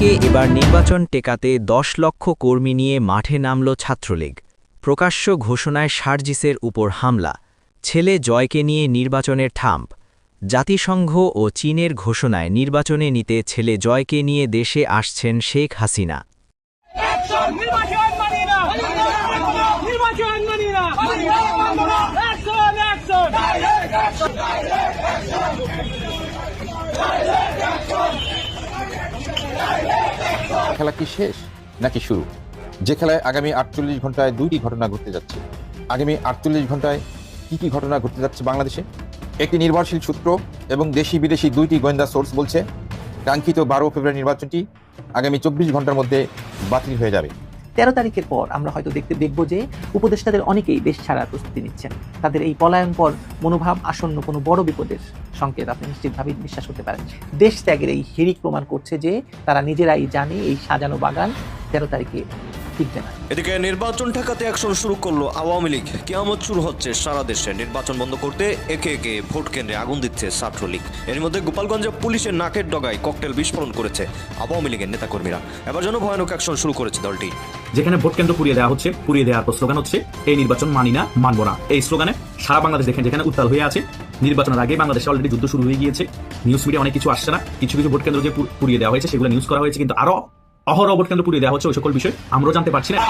অন্যদিকে এবার নির্বাচন টেকাতে দশ লক্ষ কর্মী নিয়ে মাঠে নামল ছাত্রলীগ। প্রকাশ্য ঘোষণায় সার্জিসের উপর হামলা। ছেলে জয়কে নিয়ে নির্বাচনের থাম্প জাতিসংঘ ও চীনের ঘোষণায় নির্বাচনে নিতে ছেলে জয়কে নিয়ে দেশে আসছেন শেখ হাসিনা মানি না নির্বাচন মানি না অ্যাকশন অ্যাকশন খেলা কি শেষ নাকি শুরু? যে খেলায় আগামী আটচল্লিশ ঘন্টায় দুইটি ঘটনা ঘটতে যাচ্ছে। আগামী আটচল্লিশ ঘন্টায় কি কি ঘটনা ঘটতে যাচ্ছে বাংলাদেশে? একটি নির্ভরশীল সূত্র এবং দেশি বিদেশি দুইটি গোয়েন্দা সোর্স বলছে, কাঙ্ক্ষিত বারো ফেব্রুয়ারি নির্বাচনটি আগামী চব্বিশ ঘণ্টার মধ্যে বাতিল হয়ে যাবে। তেরো তারিখের পর আমরা হয়তো দেখতে দেখব যে উপদেষ্টাদের অনেকেই দেশ ছাড়ার প্রস্তুতি নিচ্ছেন। তাদের এই পলায়ন পর মনোভাব আসন্ন কোনো বড় বিপদের সংকেত আপনি নিশ্চিতভাবেই বিশ্বাস করতে পারেন। দেশ ত্যাগের এই হিরিক প্রমাণ করছে যে তারা নিজেরাই জানে এই সাজানো বাগান তেরো তারিখে টিকবে না এদিকে নির্বাচন ঠেকাতে অ্যাকশন শুরু করল আওয়ামী লীগ। কেয়ামত শুরু হচ্ছে সারা দেশে। নির্বাচন বন্ধ করতে একে একে ভোট কেন্দ্রে আগুন দিচ্ছে ছাত্রলীগ। এর মধ্যে গোপালগঞ্জে পুলিশের নাকের ডগায় ককটেল বিস্ফোরণ করেছে আওয়ামী লীগের নেতাকর্মীরা। এবার যেন ভয়ানক অ্যাকশন শুরু করেছে দলটি। যেখানে ভোট কেন্দ্র পুড়িয়ে দেওয়া হচ্ছে পুড়িয়ে দেওয়ার পর স্লোগান হচ্ছে এই নির্বাচন মানি না মানবো না। এই স্লোগানে সারা বাংলাদেশ দেখেন যেখানে উত্তাল হয়ে আছে। নির্বাচনের আগে বাংলাদেশে অলরেডি যুদ্ধ শুরু হয়ে গিয়েছে। নিউজ মিডিয়া অনেক কিছু আসছে না। কিছু কিছু ভোট কেন্দ্র যে পুড়িয়ে দেওয়া হয়েছে সেগুলো নিউজ করা হয়েছে কিন্তু আরও অহরহ কেন্দ্র পুড়িয়ে দেওয়া হচ্ছে ওই সকল বিষয়, আমরাও জানতে পারছি না।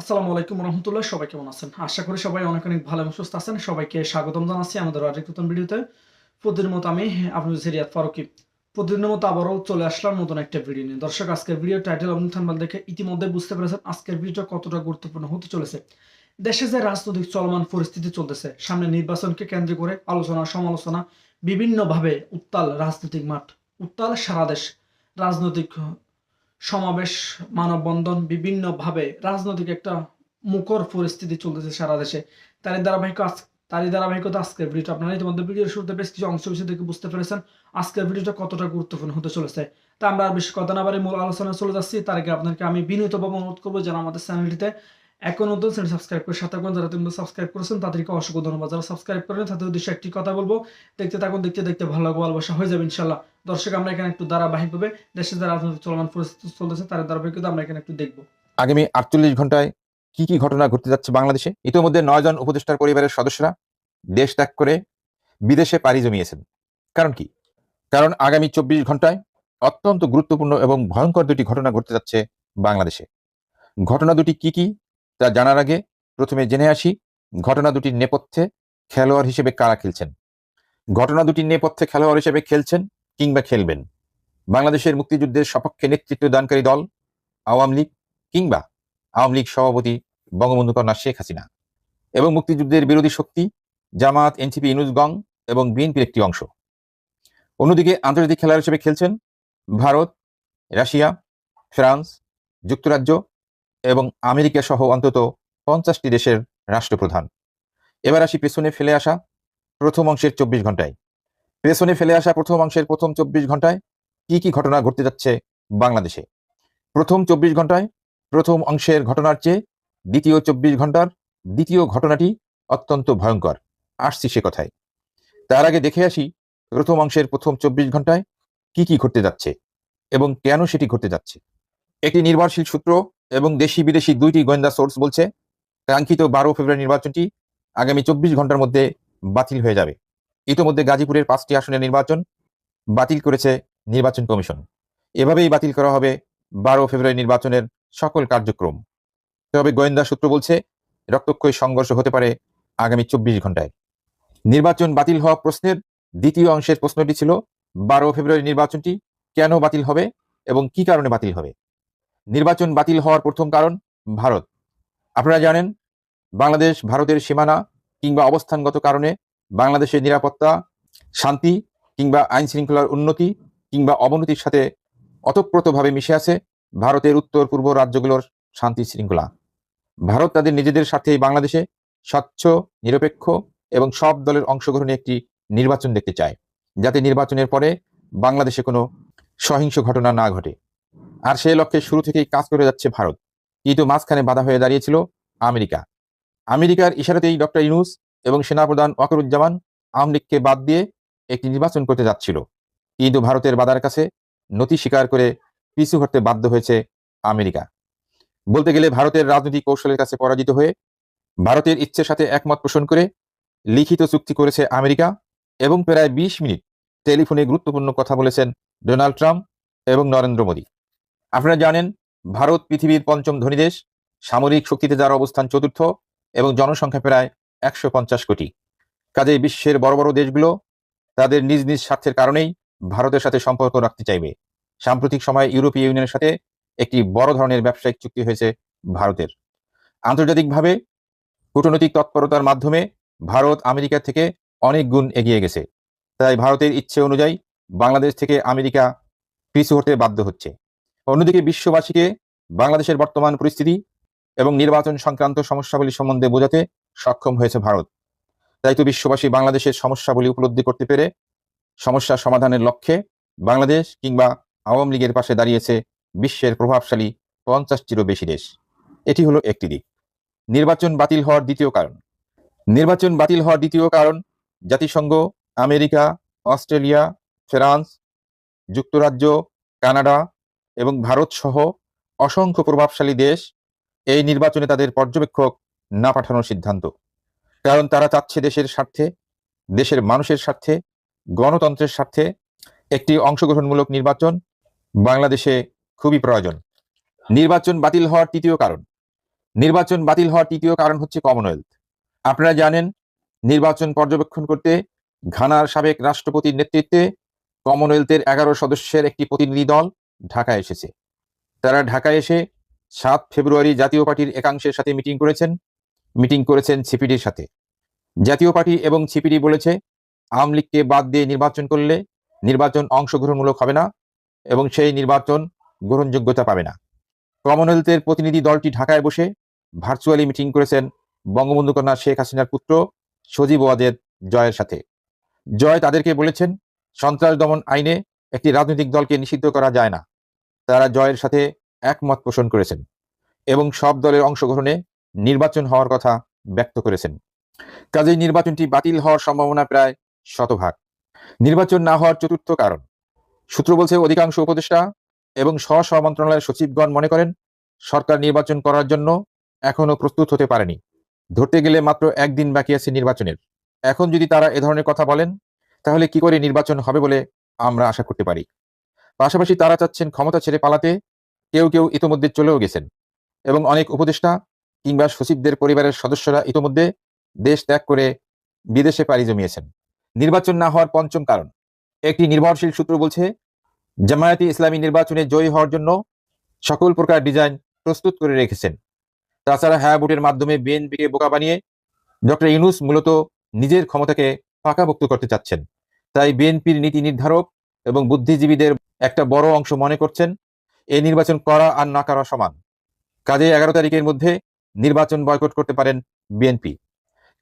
আসসালামু আলাইকুম রহমতুল্লাহ, সবাই কেমন আছেন? আশা করি সবাই অনেক অনেক ভালো এবং সুস্থ আছেন। সবাইকে স্বাগতম জানাচ্ছি আমাদের আরেক নতুন ভিডিওতে। প্রতিদিনের মতো আমি ফারুকি। মতো আবারও চলে আসলাম নতুন একটা ভিডিও নিয়ে। দর্শক, আজকের ভিডিও টাইটেল থানবাল দেখে ইতিমধ্যে বুঝতে পেরেছেন আজকের ভিডিওটা কতটা গুরুত্বপূর্ণ হতে চলেছে। দেশে যে রাজনৈতিক চলমান পরিস্থিতি চলতেছে, সামনে নির্বাচনকে কেন্দ্র করে আলোচনা, সমালোচনা, বিভিন্নভাবে উত্তাল রাজনৈতিক মাঠ, উত্তাল সারা দেশ রাজনৈতিক সমাবেশ, মানববন্ধন বিভিন্নভাবে রাজনৈতিক একটা মুখর পরিস্থিতি চলতেছে সারা দেশে। তারই ধারাবাহিক তারই ধারাবাহিকতা আজকের ভিডিওটা। আপনারা ইতিমধ্যে ভিডিওর শুরুতে বেশ কিছু অংশ বিষয় থেকে বুঝতে পেরেছেন আজকের ভিডিওটা কতটা গুরুত্বপূর্ণ হতে চলেছে। তা আমরা আর বেশি কথা না বাড়ি মূল আলোচনায় চলে যাচ্ছি। তার আগে আপনাকে আমি বিনীতভাবে অনুরোধ করব যেন আমাদের চ্যানেলটিতে এখন নতুন চ্যানেল সাবস্ক্রাইব করে সাথে যারা তুমি সাবস্ক্রাইব করেছেন, তাদেরকে অসংখ্য ধন্যবাদ। যারা সাবস্ক্রাইব করেন তাদের উদ্দেশ্যে একটি কথা বলব, দেখতে থাকুন, দেখতে দেখতে ভালো লাগবে, ভালোবাসা হয়ে যাবে ইনশাল্লাহ দর্শক, আমরা এখানে একটু ধারাবাহিকভাবে দেশে যে রাজনৈতিক চলমান পরিস্থিতি চলতেছে তার ধারাবাহিকতা আমরা এখানে একটু দেখব। আগামী আটচল্লিশ ঘন্টায় কি কি ঘটনা ঘটতে যাচ্ছে বাংলাদেশে? ইতিমধ্যে নয়জন উপদেষ্টার পরিবারের সদস্যরা দেশ ত্যাগ করে বিদেশে পাড়ি জমিয়েছেন। কারণ কি? কারণ আগামী চব্বিশ ঘন্টায় অত্যন্ত গুরুত্বপূর্ণ এবং ভয়ঙ্কর দুটি ঘটনা ঘটতে যাচ্ছে বাংলাদেশে। ঘটনা দুটি কি কি? তা জানার আগে প্রথমে জেনে আসি, ঘটনা দুটির নেপথ্যে খেলোয়াড় হিসেবে কারা খেলছেন? ঘটনা দুটির নেপথ্যে খেলোয়াড় হিসেবে খেলছেন কিংবা খেলবেন? বাংলাদেশের মুক্তিযুদ্ধের সপক্ষে নেতৃত্ব দানকারী দল, আওয়ামী লীগ কিংবা আওয়ামী লীগ সভাপতি বঙ্গবন্ধু কন্যা শেখ হাসিনা এবং মুক্তিযুদ্ধের বিরোধী শক্তি জামাত এনসিপি ইনুজগং এবং বিএনপির একটি অংশ। অন্যদিকে আন্তর্জাতিক খেলোয়াড় হিসেবে খেলছেন ভারত, রাশিয়া, ফ্রান্স, যুক্তরাজ্য এবং আমেরিকা সহ অন্তত পঞ্চাশটি দেশের রাষ্ট্রপ্রধান। এবার আসি পেছনে ফেলে আসা প্রথম অংশের চব্বিশ ঘন্টায় পেছনে ফেলে আসা প্রথম অংশের প্রথম চব্বিশ ঘন্টায় কি কি ঘটনা ঘটতে যাচ্ছে বাংলাদেশে? প্রথম চব্বিশ ঘন্টায় প্রথম অংশের ঘটনার চেয়ে দ্বিতীয় চব্বিশ ঘণ্টার দ্বিতীয় ঘটনাটি অত্যন্ত ভয়ঙ্কর। আসছি সে কথায়। তার আগে দেখে আসি প্রথম অংশের প্রথম চব্বিশ ঘন্টায় কি কি ঘটতে যাচ্ছে এবং কেন সেটি ঘটতে যাচ্ছে। একটি নির্ভরশীল সূত্র এবং দেশি বিদেশি দুইটি গোয়েন্দা সোর্স বলছে, কাঙ্ক্ষিত বারো ফেব্রুয়ারি নির্বাচনটি আগামী চব্বিশ ঘণ্টার মধ্যে বাতিল হয়ে যাবে। ইতোমধ্যে গাজীপুরের পাঁচটি আসনের নির্বাচন বাতিল করেছে নির্বাচন কমিশন। এভাবেই বাতিল করা হবে বারো ফেব্রুয়ারি নির্বাচনের সকল কার্যক্রম। তবে গোয়েন্দা সূত্র বলছে, রক্তক্ষয়ী সংঘর্ষ হতে পারে আগামী চব্বিশ ঘন্টায়। নির্বাচন বাতিল হওয়া প্রশ্নের দ্বিতীয় অংশের প্রশ্নটি ছিল, বারো ফেব্রুয়ারি নির্বাচনটি কেন বাতিল হবে এবং কি কারণে বাতিল হবে? নির্বাচন বাতিল হওয়ার প্রথম কারণ ভারত। আপনারা জানেন, বাংলাদেশ ভারতের সীমানা কিংবা অবস্থানগত কারণে বাংলাদেশের নিরাপত্তা, শান্তি কিংবা আইন শৃঙ্খলার উন্নতি কিংবা অবনতির সাথে অতপ্রতভাবে মিশে আছে ভারতের উত্তর পূর্ব রাজ্যগুলোর শান্তি শৃঙ্খলা। ভারত তাদের নিজেদের স্বার্থে বাংলাদেশে স্বচ্ছ, নিরপেক্ষ এবং সব দলের অংশগ্রহণে একটি নির্বাচন দেখতে চায়। যাতে নির্বাচনের পরে বাংলাদেশে কোনো সহিংস ঘটনা না ঘটে। আর সেই লক্ষ্যে শুরু থেকেই কাজ করে যাচ্ছে ভারত। কিন্তু মাঝখানে বাধা হয়ে দাঁড়িয়েছিল আমেরিকা। আমেরিকার ইশারাতেই ডক্টর ইউনুস এবং সেনাপ্রধান ওয়াকরুজ্জামান আওয়ামী লীগকে বাদ দিয়ে একটি নির্বাচন করতে যাচ্ছিল। কিন্তু ভারতের বাধার কাছে নথি স্বীকার করে পিছু হটতে বাধ্য হয়েছে আমেরিকা। বলতে গেলে ভারতের রাজনৈতিক কৌশলের কাছে পরাজিত হয়ে ভারতের ইচ্ছের সাথে একমত পোষণ করে লিখিত চুক্তি করেছে আমেরিকা এবং প্রায় বিশ মিনিট টেলিফোনে গুরুত্বপূর্ণ কথা বলেছেন ডোনাল্ড ট্রাম্প এবং নরেন্দ্র মোদী। আপনারা জানেন, ভারত পৃথিবীর পঞ্চম ধনী দেশ, সামরিক শক্তিতে যার অবস্থান চতুর্থ এবং জনসংখ্যা প্রায় একশো পঞ্চাশ কোটি। কাজেই বিশ্বের বড় বড় দেশগুলো তাদের নিজ নিজ স্বার্থের কারণেই ভারতের সাথে সম্পর্ক রাখতে চাইবে। সাম্প্রতিক সময়ে ইউরোপীয় ইউনিয়নের সাথে একটি বড় ধরনের ব্যবসায়িক চুক্তি হয়েছে ভারতের। আন্তর্জাতিকভাবে কূটনৈতিক তৎপরতার মাধ্যমে ভারত আমেরিকা থেকে অনেক গুণ এগিয়ে গেছে। তাই ভারতের ইচ্ছে অনুযায়ী বাংলাদেশ থেকে আমেরিকা পিছু হতে বাধ্য হচ্ছে। অন্যদিকে বিশ্ববাসীকে বাংলাদেশের বর্তমান পরিস্থিতি এবং নির্বাচন সংক্রান্ত সমস্যাগুলি সম্বন্ধে বোঝাতে সক্ষম হয়েছে ভারত। তাই তো বিশ্ববাসী বাংলাদেশের সমস্যাবলী উপলব্ধি করতে পেরে সমস্যা সমাধানের লক্ষ্যে বাংলাদেশ কিংবা আওয়ামী লীগের পাশে দাঁড়িয়েছে বিশ্বের প্রভাবশালী পঞ্চাশটিরও বেশি দেশ। এটি হলো একটি দিক। নির্বাচন বাতিল হওয়ার দ্বিতীয় কারণ। নির্বাচন বাতিল হওয়ার দ্বিতীয় কারণ জাতিসংঘ, আমেরিকা, অস্ট্রেলিয়া, ফ্রান্স, যুক্তরাজ্য, কানাডা এবং ভারত সহ অসংখ্য প্রভাবশালী দেশ এই নির্বাচনে তাদের পর্যবেক্ষক না পাঠানোর সিদ্ধান্ত। কারণ তারা চাচ্ছে দেশের স্বার্থে, দেশের মানুষের স্বার্থে, গণতন্ত্রের স্বার্থে একটি অংশগ্রহণমূলক নির্বাচন বাংলাদেশে খুবই প্রয়োজন। নির্বাচন বাতিল হওয়ার তৃতীয় কারণ। নির্বাচন বাতিল হওয়ার তৃতীয় কারণ হচ্ছে কমনওয়েলথ আপনারা জানেন, নির্বাচন পর্যবেক্ষণ করতে ঘানার সাবেক রাষ্ট্রপতির নেতৃত্বে কমনওয়েলথের এগারো সদস্যের একটি প্রতিনিধি দল ঢাকায় এসেছে। তারা ঢাকায় এসে সাত ফেব্রুয়ারি জাতীয় পার্টির একাংশের সাথে মিটিং করেছেন। মিটিং করেছেন সিপিডির সাথে। জাতীয় পার্টি এবং সিপিডি বলেছে, আওয়ামী লীগকে বাদ দিয়ে নির্বাচন করলে নির্বাচন অংশগ্রহণমূলক হবে না এবং সেই নির্বাচন গ্রহণযোগ্যতা পাবে না। কমনওয়েলথের প্রতিনিধি দলটি ঢাকায় বসে ভার্চুয়ালি মিটিং করেছেন বঙ্গবন্ধু কন্যা শেখ হাসিনার পুত্র সজীব ওয়াদের জয়ের সাথে। জয় তাদেরকে বলেছেন, সন্ত্রাস দমন আইনে একটি রাজনৈতিক দলকে নিষিদ্ধ করা যায় না। তারা জয়ের সাথে একমত পোষণ করেছেন এবং সব দলের অংশগ্রহণে নির্বাচন হওয়ার কথা ব্যক্ত করেছেন। কাজেই নির্বাচনটি বাতিল হওয়ার সম্ভাবনা প্রায় শতভাগ। নির্বাচন না হওয়ার চতুর্থ কারণ, সূত্র বলছে অধিকাংশ উপদেষ্টা এবং স্ব স্ব মন্ত্রণালয়ের সচিবগণ মনে করেন, সরকার নির্বাচন করার জন্য এখনও প্রস্তুত হতে পারেনি। ধরতে গেলে মাত্র একদিন বাকি আছে নির্বাচনের। এখন যদি তারা এ ধরনের কথা বলেন, তাহলে কি করে নির্বাচন হবে বলে আমরা আশা করতে পারি? পাশাপাশি তারা চাচ্ছেন ক্ষমতা ছেড়ে পালাতে, কেউ কেউ ইতোমধ্যে চলেও গেছেন এবং অনেক উপদেষ্টা কিংবা সচিবদের পরিবারের সদস্যরা ইতোমধ্যে দেশ ত্যাগ করে বিদেশে পাড়ি জমিয়েছেন। নির্বাচন না হওয়ার পঞ্চম কারণ। একটি নির্ভরশীল সূত্র বলছে, জামায়াতি ইসলামী নির্বাচনে জয়ী হওয়ার জন্য সকল প্রকার ডিজাইন প্রস্তুত করে রেখেছেন। তাছাড়া হ্যাঁ ভোটের মাধ্যমে বিএনপিকে বোকা বানিয়ে ডক্টর ইউনুস মূলত নিজের ক্ষমতাকে পাকাভুক্ত করতে চাচ্ছেন। তাই বিএনপির নীতি নির্ধারক এবং বুদ্ধিজীবীদের একটা বড় অংশ মনে করছেন, এই নির্বাচন করা আর না করা সমান। কাজে এগারো তারিখের মধ্যে নির্বাচন বয়কট করতে পারেন বিএনপি।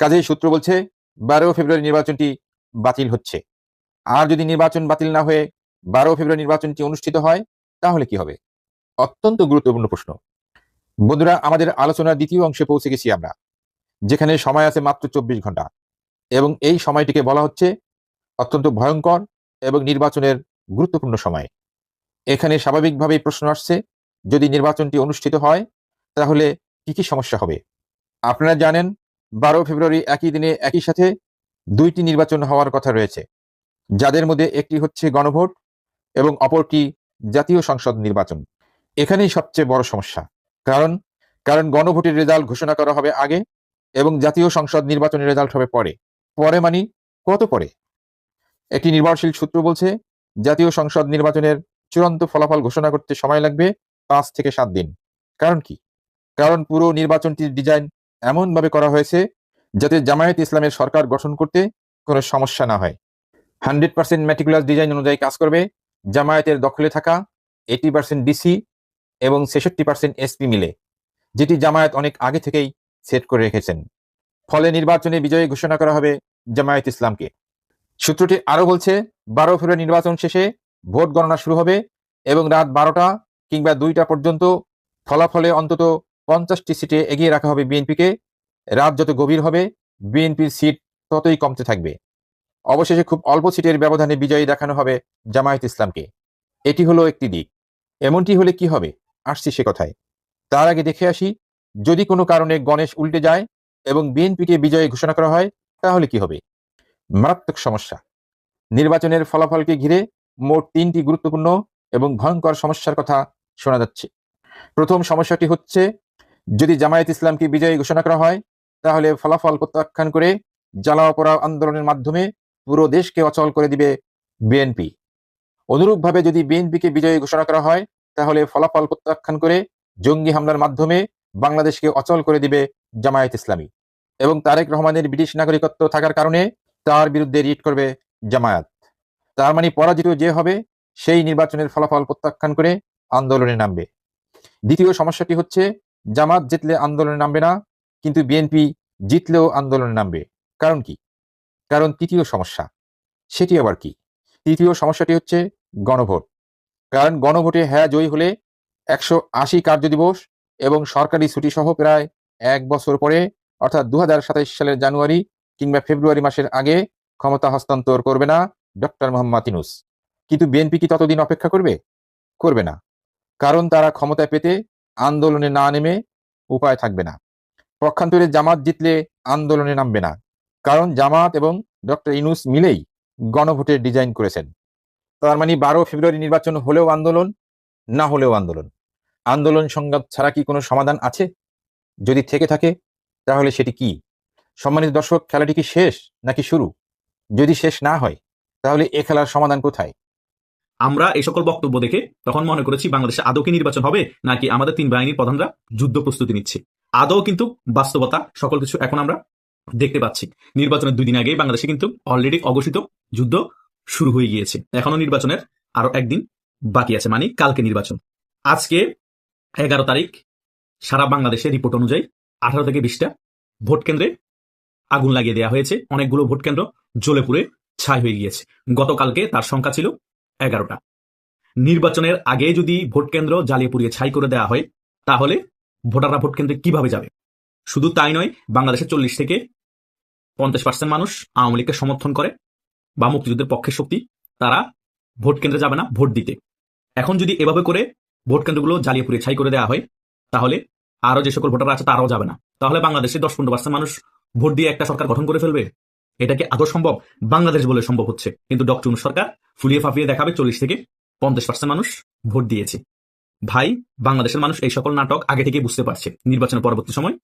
কাজেই সূত্র বলছে বারো ফেব্রুয়ারি নির্বাচনটি বাতিল হচ্ছে। আর যদি নির্বাচন বাতিল না হয়ে বারো ফেব্রুয়ারি নির্বাচনটি অনুষ্ঠিত হয়, তাহলে কি হবে? অত্যন্ত গুরুত্বপূর্ণ প্রশ্ন। বন্ধুরা, আমাদের আলোচনার দ্বিতীয় অংশে পৌঁছে গেছি আমরা, যেখানে সময় আছে মাত্র চব্বিশ ঘণ্টা। এবং এই সময়টিকে বলা হচ্ছে অত্যন্ত ভয়ঙ্কর এবং নির্বাচনের গুরুত্বপূর্ণ সময়। এখানে স্বাভাবিকভাবেই প্রশ্ন আসছে, যদি নির্বাচনটি অনুষ্ঠিত হয়, তাহলে কি কি সমস্যা হবে? আপনারা জানেন, বারো ফেব্রুয়ারি একই দিনে একই সাথে দুইটি নির্বাচন হওয়ার কথা রয়েছে। যাদের মধ্যে একটি হচ্ছে গণভোট এবং অপরটি জাতীয় সংসদ নির্বাচন। এখানেই সবচেয়ে বড় সমস্যা। কারণ কারণ গণভোটের রেজাল্ট ঘোষণা করা হবে আগে এবং জাতীয় সংসদ নির্বাচনের রেজাল্ট হবে পরে। পরে মানে কত পরে? একটি নির্ভরশীল সূত্র বলছে জাতীয় সংসদ নির্বাচনের চূড়ান্ত ফলাফল ঘোষণা করতে সময় লাগবে পাঁচ থেকে সাত দিন। কারণ কি? কারণ পুরো নির্বাচনটির ডিজাইন এমনভাবে করা হয়েছে যাতে জামায়াত ইসলামের সরকার গঠন করতে কোনো সমস্যা না হয়। হান্ড্রেড পার্সেন্ট ম্যাটিকুলাস ডিজাইন অনুযায়ী কাজ করবে, জামায়াতের দখলে থাকা এইটি পার্সেন্ট ডিসি এবং ছেষট্টি পার্সেন্ট এসপি মিলে, যেটি জামায়াত অনেক আগে থেকেই সেট করে রেখেছেন। ফলে নির্বাচনে বিজয়ী ঘোষণা করা হবে জামায়াত ইসলামকে। সূত্রটি আরও বলছে, বারো ফেব্রুয়ারি নির্বাচন শেষে ভোট গণনা শুরু হবে এবং রাত বারোটা কিংবা দুইটা পর্যন্ত ফলাফলে অন্তত পঞ্চাশটি সিটে এগিয়ে রাখা হবে বিএনপিকে। রাত যত গভীর হবে, বিএনপির সিট ততই কমতে থাকবে। অবশেষে খুব অল্প সিটের ব্যবধানে বিজয়ী দেখানো হবে জামায়াত ইসলামকে। এটি হলো একটি দিক। এমনটি হলে কি হবে? আসছি সে কথায়। তার আগে দেখে আসি, যদি কোনো কারণে গণেশ উল্টে যায় এবং বিএনপিকে বিজয়ী ঘোষণা করা হয়, তাহলে কি হবে? মারাত্মক সমস্যা। নির্বাচনের ফলাফলকে ঘিরে মোট তিনটি গুরুত্বপূর্ণ এবং ভয়ঙ্কর সমস্যার কথা শোনা যাচ্ছে। প্রথম সমস্যাটি হচ্ছে, যদি জামায়াত ইসলামকে বিজয়ী ঘোষণা করা হয়, তাহলে ফলাফল প্রত্যাখ্যান করে জ্বালাও পোড়াও আন্দোলনের মাধ্যমে পুরো দেশকে অচল করে দিবে বিএনপি। অনুরূপভাবে যদি বিএনপিকে বিজয়ী ঘোষণা করা হয়, তাহলে ফলাফল প্রত্যাখ্যান করে জঙ্গি হামলার মাধ্যমে বাংলাদেশকে অচল করে দিবে জামায়াত ইসলামী। এবং তারেক রহমানের ব্রিটিশ নাগরিকত্ব থাকার কারণে তার বিরুদ্ধে রিট করবে জামায়াত। তার মানে পরাজিত যে হবে, সেই নির্বাচনের ফলাফল প্রত্যাখ্যান করে আন্দোলনে নামবে। দ্বিতীয় সমস্যাটি হচ্ছে জামাত জিতলে আন্দোলনে নামবে না, কিন্তু বিএনপি জিতলেও আন্দোলনে নামবে। কারণ কি? কারণ তৃতীয় সমস্যা, সেটি আবার কি? তৃতীয় সমস্যাটি হচ্ছে গণভোট। কারণ গণভোটে হ্যাঁ জয়ী হলে একশো আশি কার্যদিবস এবং সরকারি ছুটি সহ প্রায় এক বছর পরে, অর্থাৎ দু সালের জানুয়ারি কিংবা ফেব্রুয়ারি মাসের আগে ক্ষমতা হস্তান্তর করবে না ডক্টর মোহাম্মদ ইনুস। কিন্তু বিএনপি কি ততদিন অপেক্ষা করবে? করবে না। কারণ তারা ক্ষমতায় পেতে আন্দোলনে না নেমে উপায় থাকবে না। পক্ষান্তরে জামাত জিতলে আন্দোলনে নামবে না। কারণ জামাত এবং ডক্টর ইনুস মিলেই গণভোটের ডিজাইন করেছেন। তার মানে বারো ফেব্রুয়ারি নির্বাচন হলেও আন্দোলন, না হলেও আন্দোলন। আন্দোলন সংঘাত ছাড়া কি কোনো সমাধান আছে? যদি থেকে থাকে, তাহলে সেটি কি? সম্মানিত দর্শক, খেলাটি কি শেষ নাকি শুরু? যদি শেষ না হয়, তাহলে এ খেলার সমাধান কোথায়? আমরা এই সকল বক্তব্য দেখে তখন মনে করেছি বাংলাদেশে আদৌ কি নির্বাচন হবে, নাকি আমাদের তিন বাহিনীর প্রধানরা যুদ্ধ প্রস্তুতি নিচ্ছে। আদৌ কিন্তু বাস্তবতা সকল কিছু এখন আমরা দেখতে পাচ্ছি। নির্বাচনের দুই দিন আগেই বাংলাদেশে কিন্তু অলরেডি অঘোষিত যুদ্ধ শুরু হয়ে গিয়েছে। এখনও নির্বাচনের আরও একদিন বাকি আছে মানে কালকে নির্বাচন। আজকে এগারো তারিখ, সারা বাংলাদেশের রিপোর্ট অনুযায়ী আঠারো থেকে বিশটা ভোট কেন্দ্রে আগুন লাগিয়ে দেওয়া হয়েছে। অনেকগুলো ভোট কেন্দ্র জ্বলে পুড়ে ছাই হয়ে গিয়েছে। গতকালকে তার সংখ্যা ছিল এগারোটা। নির্বাচনের আগে যদি ভোট কেন্দ্র জ্বালিয়ে পুড়িয়ে ছাই করে দেওয়া হয়, তাহলে ভোটাররা ভোট কেন্দ্রে কীভাবে যাবে? শুধু তাই নয় বাংলাদেশের চল্লিশ থেকে পঞ্চাশ পার্সেন্ট মানুষ আওয়ামী লীগকে সমর্থন করে বা মুক্তিযুদ্ধের পক্ষের শক্তি, তারা ভোট কেন্দ্রে যাবে না, ভোট দিতে। এখন যদি এভাবে করে ভোট কেন্দ্রগুলো জ্বালিয়ে পুড়িয়ে ছাই করে দেওয়া হয়, তাহলে আরও যে সকল ভোটার আছে তারাও যাবে না। তাহলে বাংলাদেশে দশ পনেরো পার্সেন্ট মানুষ ভোট দিয়ে একটা সরকার গঠন করে ফেলবে? এটাকে আদৌ সম্ভব? বাংলাদেশ বলে সম্ভব হচ্ছে। কিন্তু ডক্টর সরকার ফুলিয়ে ফাঁপিয়ে দেখাবে চল্লিশ থেকে পঞ্চাশ পার্সেন্ট মানুষ ভোট দিয়েছে। ভাই, বাংলাদেশের মানুষ এই সকল নাটক আগে থেকে বুঝতে পারছে। নির্বাচনের পরবর্তী সময়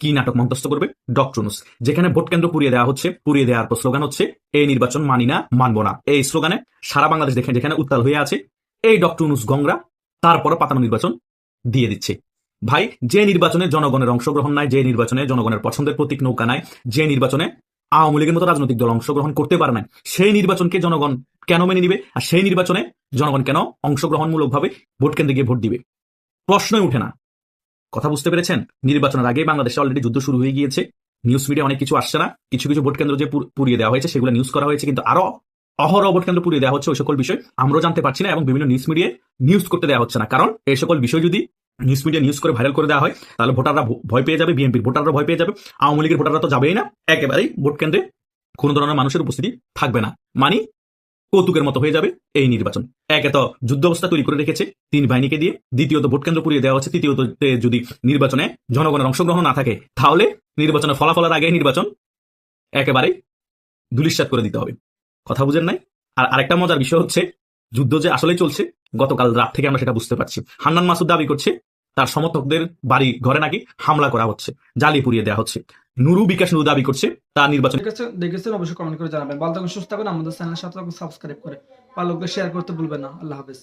কি নাটক মন্তস্থ করবে? ডক্টরনুস যেখানে ভোট কেন্দ্র পুড়িয়ে দেওয়া হচ্ছে, পুড়িয়ে দেওয়ার পর স্লোগান হচ্ছে, এই নির্বাচন মানি না, মানবো না। এই স্লোগানে সারা বাংলাদেশ দেখে যেখানে উত্তাল হয়ে আছে, এই ডক্টরনুস গংরা তারপরে পাতানো নির্বাচন দিয়ে দিচ্ছে। ভাই, যে নির্বাচনে জনগণের অংশগ্রহণ নাই, যে নির্বাচনে জনগণের পছন্দের প্রতীক নৌকা নাই, যে নির্বাচনে আওয়ামী লীগের মতো রাজনৈতিক দল অংশগ্রহণ করতে পারে না সেই নির্বাচনকে জনগণ কেন মেনে নিবে? আর সেই নির্বাচনে জনগণ কেন অংশগ্রহণমূলকভাবে ভোট কেন্দ্রে গিয়ে ভোট দিবে? প্রশ্নই উঠে না। কথা বুঝতে পেরেছেন? নির্বাচনের আগে বাংলাদেশে অলরেডি যুদ্ধ শুরু হয়ে গিয়েছে। নিউজ মিডিয়া অনেক কিছু আসছে না। কিছু কিছু ভোট কেন্দ্র যে পুড়িয়ে দেওয়া হয়েছে, সেগুলো নিউজ করা হয়েছে, কিন্তু আরও অহরহ ভোট কেন্দ্র পুড়িয়ে দেওয়া হচ্ছে ওই সকল বিষয়। আমরাও জানতে পারছি না এবং বিভিন্ন নিউজ মিডিয়ায় নিউজ করতে দেওয়া হচ্ছে না। কারণ এই সকল বিষয় যদি নিউজ মিডিয়া নিউজ করে ভাইরাল করে দেওয়া হয়, তাহলে ভোটাররা ভয় পেয়ে যাবে বিএনপির ভোটাররা ভয় পেয়ে যাবে, আওয়ামী লীগের ভোটাররা তো যাবেই না, একেবারেই ভোট কেন্দ্রে কোনো ধরনের মানুষের উপস্থিতি থাকবে না। মানে কৌতুকের মতো হয়ে যাবে এই নির্বাচন। একে তো যুদ্ধ অবস্থা তৈরি করে রেখেছে তিন বাহিনীকে দিয়ে, দ্বিতীয়ত ভোট কেন্দ্র পুড়িয়ে দেওয়া হচ্ছে, তৃতীয়ত যদি নির্বাচনে জনগণের অংশগ্রহণ না থাকে, তাহলে নির্বাচনের ফলাফলের আগে নির্বাচন একেবারেই দুলিশ্বাত করে দিতে হবে। কথা বুঝেন নাই? আর আরেকটা মজার বিষয় হচ্ছে যুদ্ধ যে আসলেই চলছে, গতকাল রাত থেকে আমরা সেটা বুঝতে পারছি। হান্নান মাসুদ দাবি করছে, তার সমর্থকদের বাড়ি ঘরে নাকি হামলা করা হচ্ছে, জ্বালিয়ে পুড়িয়ে দেওয়া হচ্ছে। নুরু বিকাশ নুরু দাবি করছে, তার নির্বাচন দেখেছেন অবশ্যই কমেন্ট করে জানাবেন। ভালো থাকুন সুস্থ থাকুন, আমাদের চ্যানেল সাথে সাবস্ক্রাইব করে ভালো শেয়ার করতে ভুলবেন না। আল্লাহ হাফেজ।